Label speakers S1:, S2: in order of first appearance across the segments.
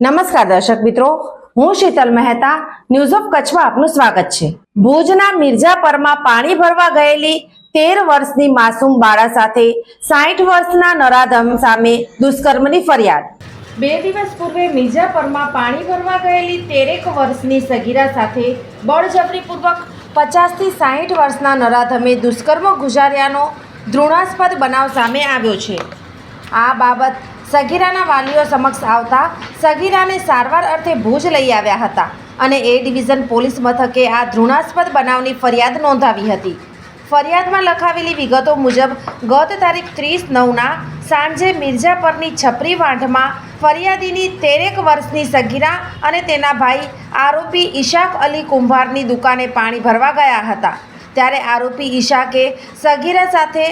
S1: નમસ્કાર દર્શક મિત્રો, હું શીતલ મહેતા ન્યૂઝ ઓફ કચ્છમાં આપનું સ્વાગત છે. ભુજના મિર્જાપરમાં પાણી ભરવા ગયેલી તેર વર્ષની માસૂમ બાળા સાથે સાઠ વર્ષના નરાધમ સામે દુષ્કર્મની ફરિયાદ. બે દિવસ પૂર્વે મિર્જાપરમાં પાણી ભરવા ગયેલી તેરેક વર્ષની સગીરા સાથે બળજબરીપૂર્વક પચાસથી સાઠ વર્ષના નરાધમે દુષ્કર્મ ગુજાર્યાનો ધૃણાસ્પદ બનાવ સામે આવ્યો છે. આ બાબત સગીરાના વાલીઓ સમક્ષ આવતા સગીરાને સારવાર અર્થે ભુજ લઈ આવ્યા હતા અને એ ડિવિઝન પોલીસ મથકે આ ધૃણાસ્પદ બનાવની ફરિયાદ નોંધાવી હતી. ફરિયાદમાં લખાવેલી વિગતો મુજબ, ગત તારીખ ત્રીસ નવના સાંજે મિર્જાપરની છપરી વાંઢમાં ફરિયાદીની તેરેક વર્ષની સગીરા અને તેના ભાઈ આરોપી ઈશાક અલી કુંભારની દુકાને પાણી ભરવા ગયા હતા. ત્યારે આરોપી ઈશાકે સગીરા સાથે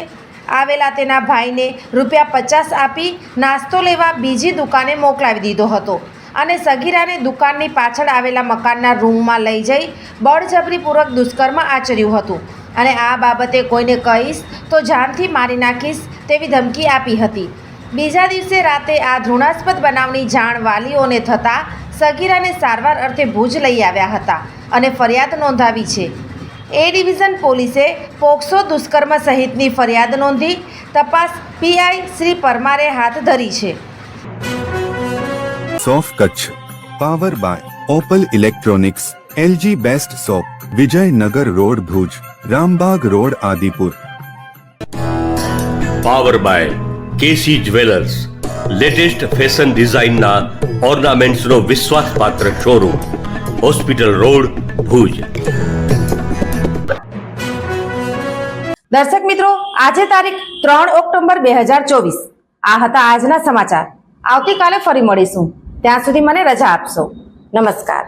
S1: આવેલા તેના ભાઈને રૂપિયા પચાસ આપી નાસ્તો લેવા બીજી દુકાને મોકલાવી દીધો હતો. અને સગીરાને દુકાનની પાછળ આવેલા મકાનના રૂમમાં લઈ જઈ બળજબરીપૂર્વક દુષ્કર્મ આચર્યું હતું. અને આ બાબતે કોઈને કહીશ તો જાનથી મારી નાખીશ તેવી ધમકી આપી હતી. બીજા દિવસે રાતે આ ઘૃણાસ્પદ બનાવની જાણ વાલીઓને થતાં સગીરાને સારવાર અર્થે ભુજ લઈ આવ્યા હતા અને ફરિયાદ નોંધાવી છે. એ ડિવિઝન પોલીસે પોક્સો દુષ્કર્મ સહિતની ફરિયાદ નોંધી તપાસ પીઆઈ શ્રી પરમારે હાથ ધરી છે.
S2: સોફ Kutch. Power by Opal electronics LG best shop Vijaynagar road Bhuj Rambagh road Adipur.
S3: Power by KC jewellers latest fashion ડિઝાઇનના ઓર્નામેન્ટ્સનો વિશ્વાસપાત્ર શોરૂમ હોસ્પિટલ રોડ ભુજ.
S1: દર્શક મિત્રો, આજે તારીખ ત્રણ ઓક્ટોબર બે હજાર ચોવીસ. આ હતા આજના સમાચાર. આવતીકાલે ફરી મળીશું. ત્યાં સુધી મને રજા આપશો. નમસ્કાર.